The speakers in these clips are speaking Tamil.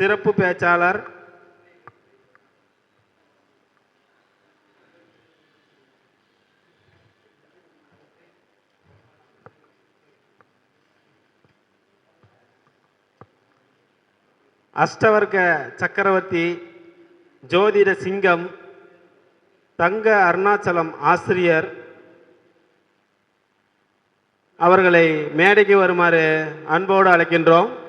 சிறப்பு பேச்சாளர் அஷ்டவர்க்க சக்கரவர்த்தி ஜோதிட சிங்கம் தங்க அருணாச்சலம் ஆசிரியர். அவர்களை மேடைக்கு வருமாறு அன்போடு அழைக்கின்றோம்.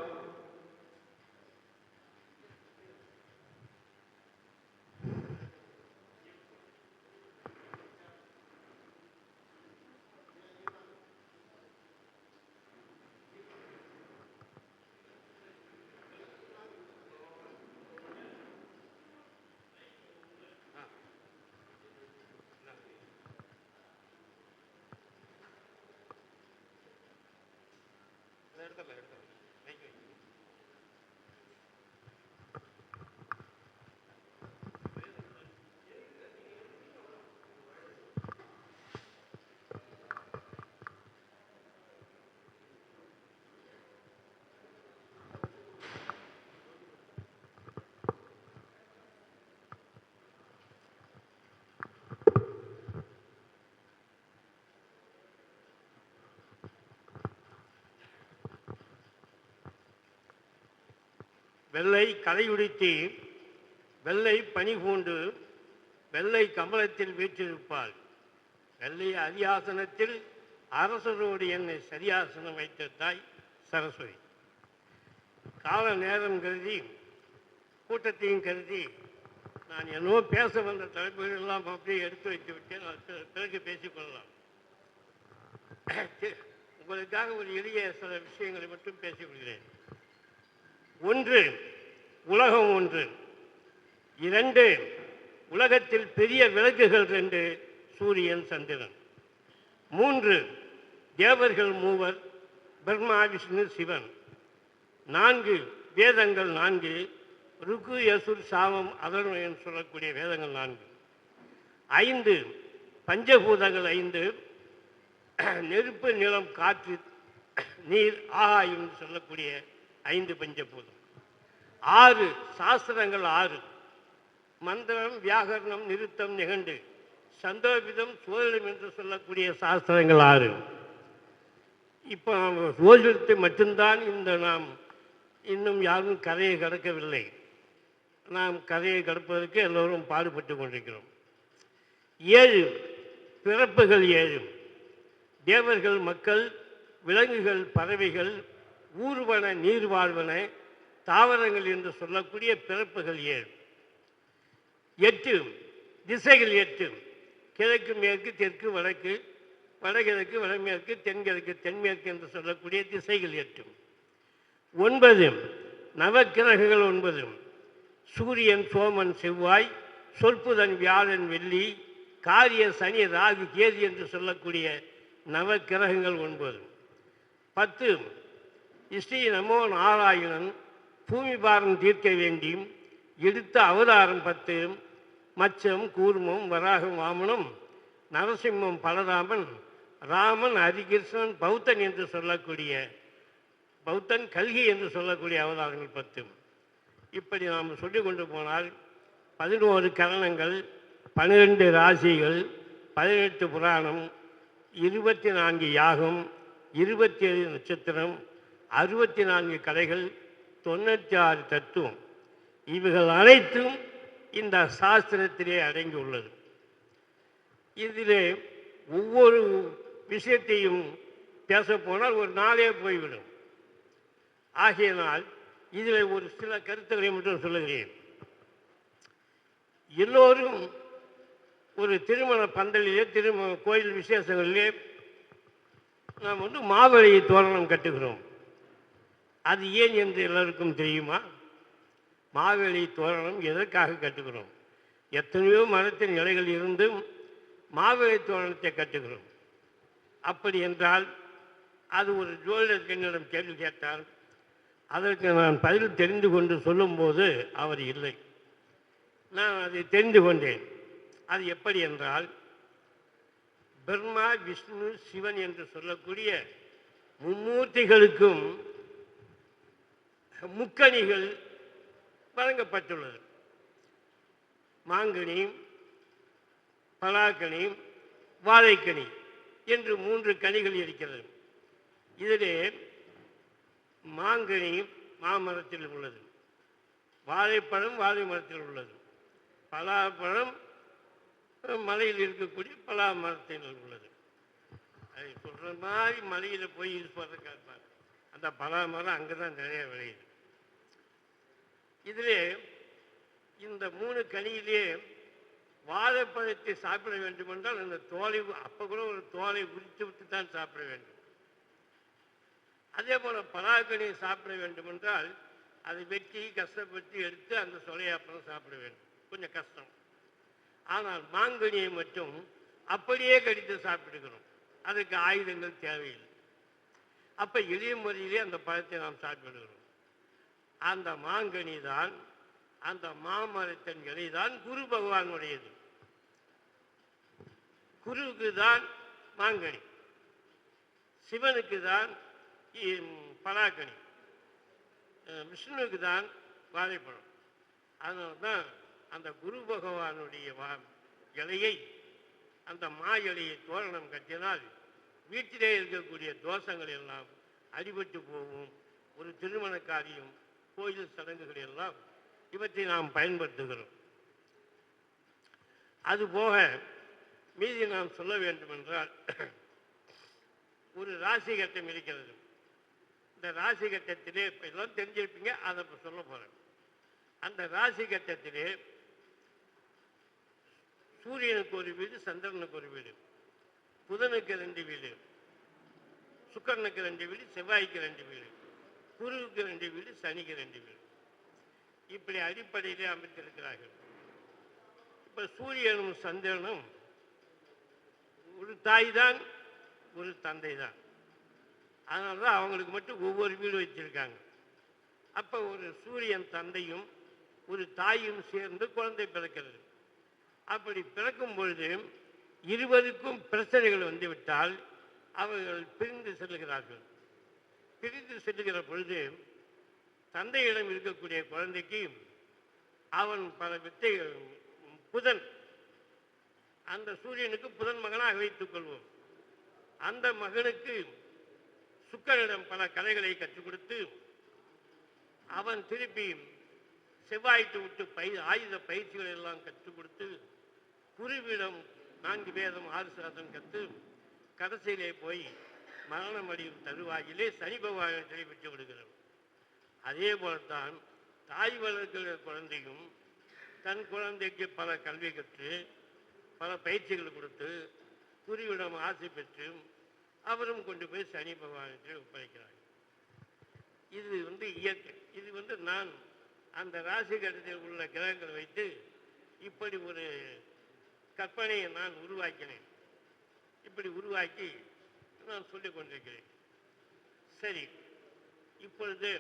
कर रहे हो வெள்ளை கலையுடுத்தி வெள்ளை பனி பூண்டு வெள்ளை கமலத்தில் வீற்றிருப்பாள். வெள்ளை அரியாசனத்தில் அரசரோடு என்னை சரியாசனம் வைத்த தாய் சரஸ்வதி. கால நேரம் கருதி கூட்டத்தையும் கருதி நான் என்னவோ பேச வந்த தலைப்புகளெல்லாம் அப்படியே எடுத்து வைத்து விட்டேன். நான் பிறகு பேசிக்கொள்ளலாம் உங்களுக்காக ஒரு எளிய சில விஷயங்களை மட்டும் பேசிக்கொள்கிறேன் ஒன்று உலகம் ஒன்று. இரண்டு உலகத்தில் பெரிய விளக்குகள் ரெண்டு சூரியன் சந்திரன். மூன்று தேவர்கள் மூவர் பிரம்மா விஷ்ணு சிவன். நான்கு வேதங்கள் நான்கு. ருக்கு யசுர் சாமம் அதர்வன் சொல்லக்கூடிய வேதங்கள் நான்கு. ஐந்து பஞ்சபூதங்கள் ஐந்து. நெருப்பு நிலம் காற்று நீர் ஆகாயம் என்று சொல்லக்கூடிய ஐந்து பஞ்சபூதம் ஆறு சாஸ்திரங்கள் ஆறு. மந்திரம் வியாகரணம் நிறுத்தம் நிகண்டு. சந்தோபிதம் சோதனம் என்று சொல்லக்கூடிய சாஸ்திரங்கள் ஆறு. இப்போ சோதிடத்தை மட்டும்தான் இந்த நாம் இன்னும் யாரும் கதையை கடக்கவில்லை. நாம் கதையை கடப்பதற்கு எல்லோரும் பாடுபட்டு கொண்டிருக்கிறோம். ஏழு. பிறப்புகள் ஏழு. தேவர்கள் மக்கள் விலங்குகள் பறவைகள் ஊர்வன நீர் வாழ்வன தாவரங்கள் என்று சொல்லக்கூடிய பிறப்புகள் ஏழு. எட்டு திசைகள் எட்டு. கிழக்கு மேற்கு தெற்கு வடக்கு வடகிழக்கு வடமேற்கு தென்கிழக்கு தென்மேற்கு என்று சொல்லக்கூடிய திசைகள் எட்டு. ஒன்பது நவக்கிரகங்கள் ஒன்பது. சூரியன் சோமன் செவ்வாய் சொற்புதன் வியாழன் வெள்ளி காரிய சனி ராகு கேது என்று சொல்லக்கூடிய நவக்கிரகங்கள் ஒன்பது. பத்து ஸ்ரீ நமோ நாராயணன் பூமி பாரம் தீர்க்க வேண்டி எடுத்த அவதாரம் பத்து மச்சம் கூர்மம் வராகம் வாமனம் நரசிம்மம் பலராமன் ராமன் ஹரிகிருஷ்ணன் பௌத்தன் என்று சொல்லக்கூடிய பௌத்தன் கல்கி என்று சொல்லக்கூடிய அவதாரங்கள் பத்து. இப்படி நாம் சொல்லிக் கொண்டு போனால் பதினோரு கரணங்கள் பன்னிரெண்டு ராசிகள் பதினெட்டு புராணம் இருபத்தி நான்கு யாகம் இருபத்தி ஏழு நட்சத்திரம் அறுபத்தி நான்கு கலைகள் தொண்ணூற்றி ஆறு தத்துவம். இவைகள் அனைத்தும் இந்த சாஸ்திரத்திலே அடங்கியுள்ளது. இதிலே ஒவ்வொரு விஷயத்தையும் பேசப்போனால் ஒரு நாளே போய்விடும். ஆகையினால் இதில் ஒரு சில கருத்துக்களை மட்டும் சொல்லுகிறேன். எல்லோரும் ஒரு திருமண பந்தலிலே திருமண கோயில் விசேஷங்களிலே நாம் வந்து மாவிளை தோரணம் கட்டுகிறோம். அது ஏன் என்று எல்லோருக்கும் தெரியுமா? மாவேலி தோரணம் எதற்காக கட்டுகிறோம்? எத்தனையோ மரத்தின் நிலைகள் இருந்தும் மாவேலி தோரணத்தை கட்டுகிறோம். அப்படி என்றால் அது ஒரு ஜோதிடர் என்னிடம் கேள்வி கேட்டால் அதற்கு நான் பதில் தெரிந்து கொண்டு சொல்லும்போது அவர் இல்லை. நான் அதை தெரிந்து கொண்டேன். அது எப்படி என்றால் பிரம்மா விஷ்ணு சிவன் என்று சொல்லக்கூடிய மும்மூர்த்திகளுக்கும் முக்கணிகள் வழங்கப்பட்டுள்ளது. மாங்கனி பலாக்கனி வாழைக்கனி என்று மூன்று கனிகள் இருக்கிறது. இதிலே மாங்கனி மாமரத்தில் உள்ளது. வாழைப்பழம் வாழை மரத்தில் உள்ளது. பலாப்பழம் மலையில் இருக்கக்கூடிய பலா மரத்தில் உள்ளது. அது சொல்கிற மாதிரி மலையில் போய் இது பண்ணுறதுக்காக அந்த பலா மரம் அங்கே தான் நிறைய விளையுது. இதிலே இந்த மூணு கனியிலே வாழைப்பழத்தை சாப்பிட வேண்டும் என்றால் அந்த தோலை அப்போ கூட ஒரு தோலை உரித்து விட்டு தான் சாப்பிட வேண்டும். அதே போல் பலாக்கனியை சாப்பிட வேண்டும் என்றால் அதை வெட்டி கஷ்டப்பட்டு எடுத்து அந்த சொலையை அப்புறம் சாப்பிட வேண்டும். கொஞ்சம் கஷ்டம். ஆனால் மாங்கனியை மட்டும் அப்படியே கடித்து சாப்பிட்டுக்கிறோம் அதுக்கு ஆயுதங்கள் தேவையில்லை. அப்போ எளிய முறையிலே அந்த பழத்தை நாம் சாப்பிடுகிறோம். அந்த மாங்கனி தான் அந்த மாமரத்தின் இலை தான் குரு பகவானுடையது. குருவுக்கு தான் மாங்கனி. சிவனுக்கு தான் பலாக்கனி விஷ்ணுவுக்கு தான் வாழைப்பழம். அதனால தான் அந்த குரு பகவானுடைய வா இலையை அந்த மா இலையை தோரணம் கட்டினால் வீட்டிலே இருக்கக்கூடிய தோஷங்கள் எல்லாம் அடிபட்டு போகும். ஒரு திருமண காரியம் கோயில் சடங்குகள் எல்லாம் இவற்றை நாம் பயன்படுத்துகிறோம். அதுபோக மீதி நாம் சொல்ல வேண்டுமென்றால் ஒரு ராசி கட்டம் இருக்கிறது. இந்த ராசி கட்டத்திலே இப்போ எல்லாம் தெரிஞ்சிருப்பீங்க அதை இப்போ சொல்ல போகிறேன் அந்த ராசி கட்டத்திலே சூரியனுக்கு ஒரு வீடு சந்திரனுக்கு ஒரு வீடு புதனுக்கு ரெண்டு வீடு சுக்கரனுக்கு ரெண்டு வீடு செவ்வாய்க்கு ரெண்டு வீடு. குருவுக்கு ரெண்டு வீடு சனிக்கு ரெண்டு வீடு. இப்படி அடிப்படையிலே அமைத்திருக்கிறார்கள் இப்போ சூரியனும் சந்திரனும் ஒரு தாய் தான் ஒரு தந்தை தான் அதனால தான் அவங்களுக்கு மட்டும் ஒவ்வொரு வீடு வச்சிருக்காங்க. அப்போ ஒரு சூரியன் தந்தையும் ஒரு தாயும் சேர்ந்து குழந்தை பிறக்கிறது. அப்படி பிறக்கும் பொழுது இருவருக்கும் பிரச்சனைகள் வந்துவிட்டால் அவர்கள் பிரிந்து செல்கிறார்கள். பிரிந்து செல்லுகிற பொழுது தந்தையிடம் இருக்கக்கூடிய குழந்தைக்கு அவன் பல வித்தை புதன் அந்த சூரியனுக்கு புதன் மகனாக வைத்துக் கொள்வோம். அந்த மகனுக்கு சுக்கரனிடம் பல கலைகளை கற்றுக் கொடுத்து அவன் திருப்பி செவ்வாய்த்து விட்டு பை ஆயுத பயிற்சிகளை எல்லாம் கற்றுக் கொடுத்து குருவிடம் நான்கு வேதம் ஆறு சாதம் கற்று கடைசியிலே போய் மரணம் அடையும் தருவாயிலே சனி பகவானை தெரிவித்து விடுகிறோம் அதே போலத்தான் தாய் வளர்க்கிற குழந்தையும் தன் குழந்தைக்கு பல கல்வி கற்று பல பயிற்சிகள் கொடுத்து குருவிடம் ஆசை பெற்று அவரும் கொண்டு போய் சனி பகவானத்தில் ஒப்படைக்கிறார். இது வந்து இயற்கை. இது வந்து நான் அந்த ராசி கட்டத்தில் உள்ள கிரகங்களை வைத்து இப்படி ஒரு கற்பனையை நான் உருவாக்கினேன். இப்படி உருவாக்கி நான் சொல்லிக் கொண்டிருக்கிறேன். சரி இப்பொழுது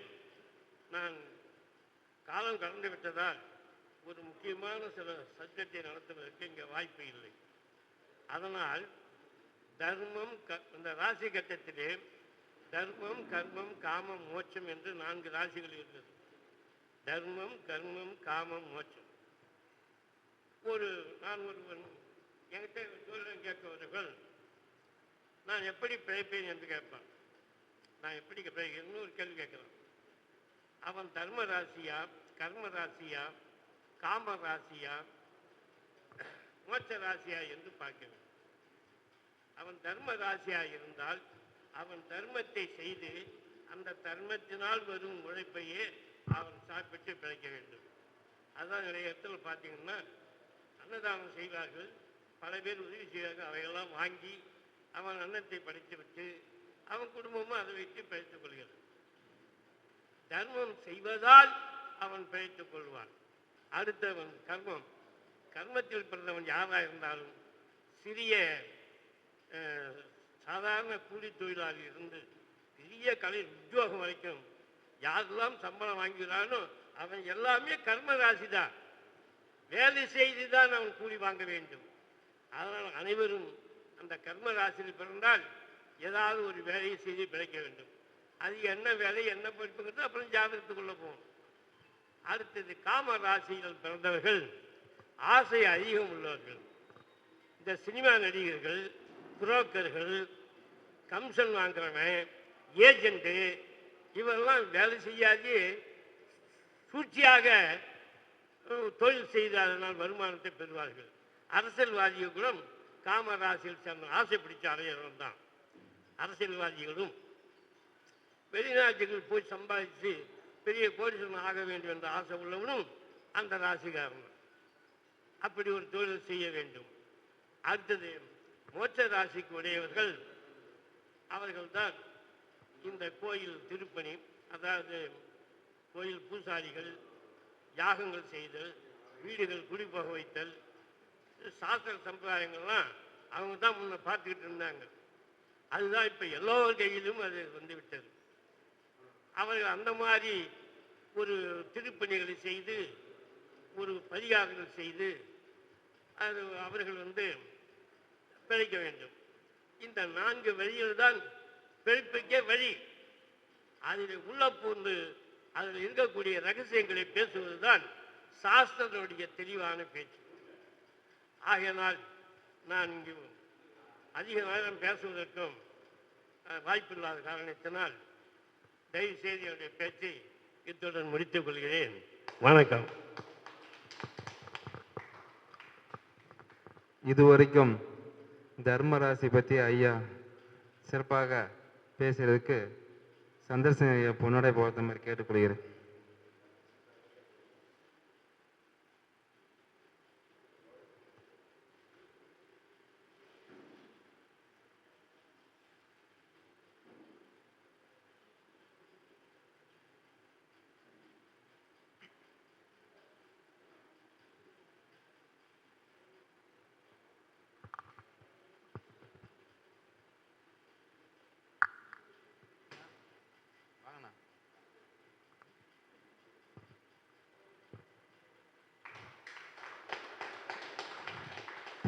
நான் காலம் கடந்து விட்டதால் ஒரு முக்கியமான சில சப்ஜெக்டை நடத்துவதற்கு இங்கே வாய்ப்பு இல்லை. அதனால் தர்மம் க இந்த ராசி கட்டத்திலே தர்மம் கர்மம் காமம் மோட்சம் என்று நான்கு ராசிகள் இருந்தது. தர்மம் கர்மம் காமம் மோட்சம். ஒரு நான் ஒருவன் என்கிட்ட சொல்ல நான் எப்படி பிழைப்பேன் என்று கேட்பான். நான் எப்படி பிழை- ஒரு கேள்வி கேட்குறான். அவன் தர்ம ராசியா கர்ம ராசியா காம ராசியா மோட்ச ராசியா என்று பார்க்க அவன் தர்ம ராசியா இருந்தால் அவன் தர்மத்தை செய்து அந்த தர்மத்தினால் வரும் உழைப்பையே அவன் சாப்பிட்டு பிழைக்க வேண்டும். அதான் நிறைய இடத்துல பார்த்தீங்கன்னா அன்னதானம் செய்வார்கள். பல பேர் உதவி செய்வார்கள். அவையெல்லாம் வாங்கி அவன் அன்னத்தை படைத்து விட்டு அவன் குடும்பமும் அதை வைத்து பிழைத்துக் கொள்கிறது. தர்மம் செய்வதால் அவன் பிழைத்துக் கொள்வான். அடுத்தவன் கர்மம். கர்மத்தில் பிறந்தவன் யாராக இருந்தாலும் சிறிய அஹ், சாதாரண கூலி தொழிலாளி இருந்து பெரிய கலை உத்தியோகம் வரைக்கும் யாரெல்லாம் சம்பளம் வாங்குகிறானோ அவன் எல்லாமே கர்ம ராசி தான் வேலை செய்து தான் அவன் கூலி வாங்க வேண்டும். அதனால் அனைவரும் அந்த கர்ம ராசியில் பிறந்தால் ஏதாவது ஒரு வேலையை செய்து பிழைக்க வேண்டும். அது என்ன வேலை என்ன படிப்புங்கிறது அப்புறம் ஜாதகத்துக்குள்ளே போகும் அடுத்தது காம ராசியில் பிறந்தவர்கள் ஆசை அதிகம் உள்ளவர்கள். இந்த சினிமா நடிகர்கள் புரோக்கர்கள் கமிஷன் வாங்குறவன் ஏஜெண்ட்டு இவரெல்லாம் வேலை செய்யாது சூழ்ச்சியாக தொழில் செய்து அதனால் வருமானத்தை பெறுவார்கள். அரசியல்வாதிகளும் காமராசியில் சேர்ந்த ஆசை பிடிச்ச அடையவர்கள் தான். அரசியல்வாதிகளும் வெளிநாட்டுகள் போய் சம்பாதிச்சு பெரிய கோடீஸ்வரன் ஆக வேண்டும் என்ற ஆசை உள்ளவனும் அந்த ராசிகாரன் அப்படி ஒரு தொழில் செய்ய வேண்டும். அடுத்தது மோட்ச ராசிக்கு உடையவர்கள் அவர்கள்தான் இந்த கோயில் திருப்பணி அதாவது கோயில் பூசாரிகள் யாகங்கள் செய்தல் வீடுகள் குடிபோக வைத்தல் சாஸ்திர சம்பிரதாயங்கள்லாம் அவங்க தான் முன்ன பார்த்துக்கிட்டு இருந்தாங்க. அதுதான் இப்போ எல்லோர் கையிலும் அது வந்து விட்டது. அவர்கள் அந்த மாதிரி ஒரு திருப்பணிகளை செய்து ஒரு பரிகாரங்கள் செய்து அது அவர்கள் வந்து பிழைக்க வேண்டும். இந்த நான்கு வழிகள் தான் பிழைப்புக்கே வழி. அதில் உள்ள பூந்து அதில் இருக்கக்கூடிய ரகசியங்களை பேசுவது தான் சாஸ்திரனுடைய தெளிவான பேச்சு. ஆகையினால் நான் இங்கு அதிக நேரம் பேசுவதற்கும் வாய்ப்பில்லாத காரணத்தினால் தயவு செய்து என்னுடைய பேச்சை இத்துடன் முடித்துக் கொள்கிறேன். வணக்கம். இதுவரைக்கும் தர்மராசி பற்றி ஐயா சிறப்பாக பேசுறதுக்கு சந்தர்சன ஐயா பொன்னடை போகிறத மாதிரி கேட்டுக்கொள்கிறேன்.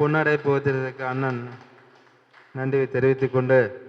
பொன்னடை போவதற்கு அண்ணன் நன்றி தெரிவித்துக் கொண்டு